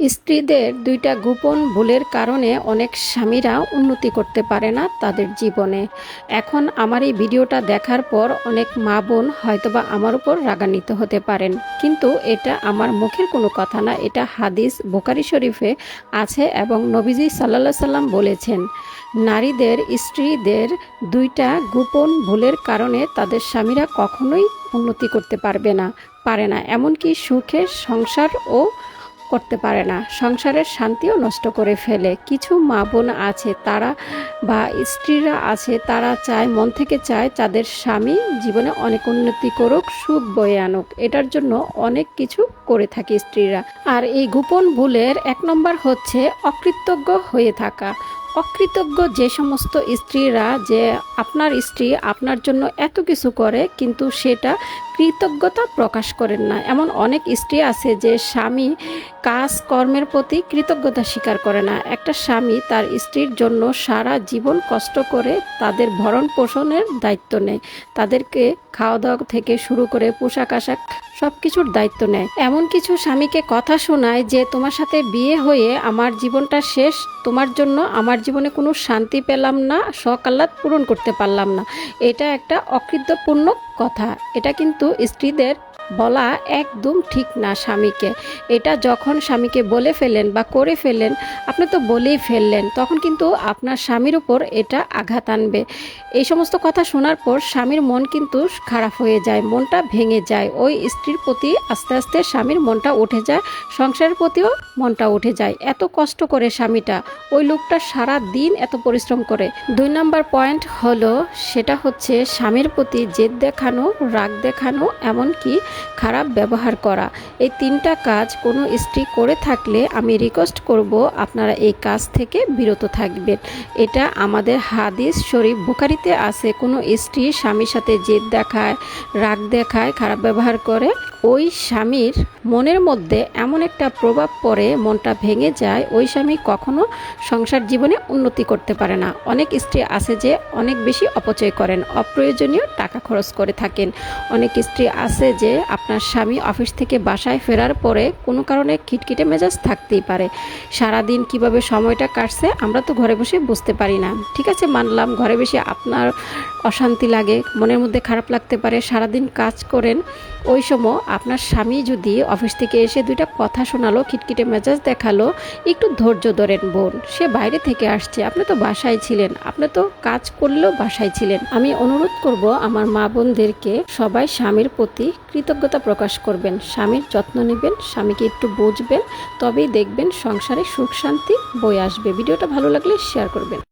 স্ত্রীদের দুইটা গোপন ভুলের কারণে অনেক স্বামীরা উন্নতি করতে পারে না তাদের জীবনে। এখন আমার এই ভিডিওটা দেখার পর অনেক মা বোন হয়তোবা আমার উপর রাগান্বিত হতে পারেন। কিন্তু এটা আমার মুখের কোনো কথা না, এটা হাদিস বোকারি শরীফে আছে এবং নবীজি সাল্লা সাল্লাম বলেছেন, নারীদের স্ত্রীদের দুইটা গোপন ভুলের কারণে তাদের স্বামীরা কখনোই উন্নতি করতে পারবে না, পারে না। এমনকি সুখের সংসার ও করতে পারে না। সংসারের শান্তিও নষ্ট করে ফেলে। কিছু মা বোন আছে, তারা বা স্ত্রীরা আছে, তারা চায়, মন থেকে চায় তাদের স্বামী জীবনে অনেক উন্নতি করুক, সুখ বয়ে আনুক। এটার জন্য অনেক কিছু করে থাকে স্ত্রীরা। আর এই গোপন ভুলের এক নম্বর হচ্ছে অকৃতজ্ঞ হয়ে থাকা। অকৃতজ্ঞ যে সমস্ত স্ত্রীরা যে আপনার স্ত্রী আপনার জন্য এত কিছু করে, কিন্তু সেটা কৃতজ্ঞতা প্রকাশ করেন না। এমন অনেক স্ত্রী আছে যে স্বামী কাজ কর্মের প্রতি কৃতজ্ঞতা স্বীকার করে না। একটা স্বামী তার স্ত্রীর জন্য সারা জীবন কষ্ট করে তাদের ভরণ পোষণের দায়িত্ব নেয়। তাদেরকে খাওয়া দাওয়া থেকে শুরু করে পোশাক আশাক সব কিছুর দায়িত্ব নেয়। এমন কিছু স্বামীকে কথা শোনায় যে, তোমার সাথে বিয়ে হয়ে আমার জীবনটা শেষ, তোমার জন্য আমার জীবনে কোনো শান্তি পেলাম না, শখ আহ্লাদ পূরণ করতে পারলাম না। এটা একটা অকৃতপূর্ণ কথা। এটা কিন্তু স্ত্রীদের বলা একদম ঠিক না স্বামীকে। এটা যখন স্বামীকে বলে ফেলেন বা করে ফেলেন আপনি তো বলেই ফেললেন, তখন কিন্তু আপনার স্বামীর উপর এটা আঘাত আনবে। এই সমস্ত কথা শোনার পর স্বামীর মন কিন্তু খারাপ হয়ে যায়, মনটা ভেঙে যায়। ওই স্ত্রীর প্রতি আস্তে আস্তে স্বামীর মনটা উঠে যায়, সংসারের প্রতিও মনটা উঠে যায়। এত কষ্ট করে স্বামীটা, ওই লোকটা সারা দিন এত পরিশ্রম করে। দুই নাম্বার পয়েন্ট হলো, সেটা হচ্ছে স্বামীর প্রতি জেদ দেখানো, রাগ দেখানো, এমনকি খারাপ ব্যবহার করা। এই তিনটা কাজ কোনো স্ত্রী করে থাকলে আমি রিকোয়েস্ট করব আপনারা এই কাজ থেকে বিরত থাকবেন। এটা আমাদের হাদিস শরীফ বুখারিতে আছে। কোনো স্ত্রী স্বামীর সাথে জেদ দেখায়, রাগ দেখায়, খারাপ ব্যবহার করে ওই স্বামীর মনের মধ্যে এমন একটা প্রভাব পড়ে, মনটা ভেঙে যায়, ওই স্বামী কখনো সংসার জীবনে উন্নতি করতে পারে না। অনেক স্ত্রী আছে যে অনেক বেশি অপচয় করেন, অপ্রয়োজনীয় টাকা খরচ করে থাকেন। অনেক স্ত্রী আছে যে আপনার স্বামী অফিস থেকে বাসায় ফেরার পরে কোনো কারণে খিটখিটে মেজাজ থাকতেই পারে। সারাদিন কীভাবে সময়টা কাটছে আমরা তো ঘরে বসে বুঝতে পারি না। ঠিক আছে, মানলাম ঘরে বসে আপনার অশান্তি লাগে, মনের মধ্যে খারাপ লাগতে পারে, সারাদিন কাজ করেন, ওই সময় আপনার স্বামী যদি অফিস থেকে এসে দুইটা কথা শোনালো, খিটখিটে মেজাজ দেখাল, একটু ধৈর্য ধরেন বোন। সে বাইরে থেকে আসছে, আপনি তো বাসায় ছিলেন। আপনি তো কাজ করলেও বাসায় ছিলেন। আমি অনুরোধ করব আমার মা বোনদেরকে সবাই স্বামীর প্রতি কৃতজ্ঞতা প্রকাশ করবেন। স্বামীর যত্ন নেবেন, স্বামীকে একটু বুঝবেন, তবেই দেখবেন সংসারে সুখ শান্তি বয়ে আসবে। ভিডিওটা ভালো লাগলে শেয়ার করবেন।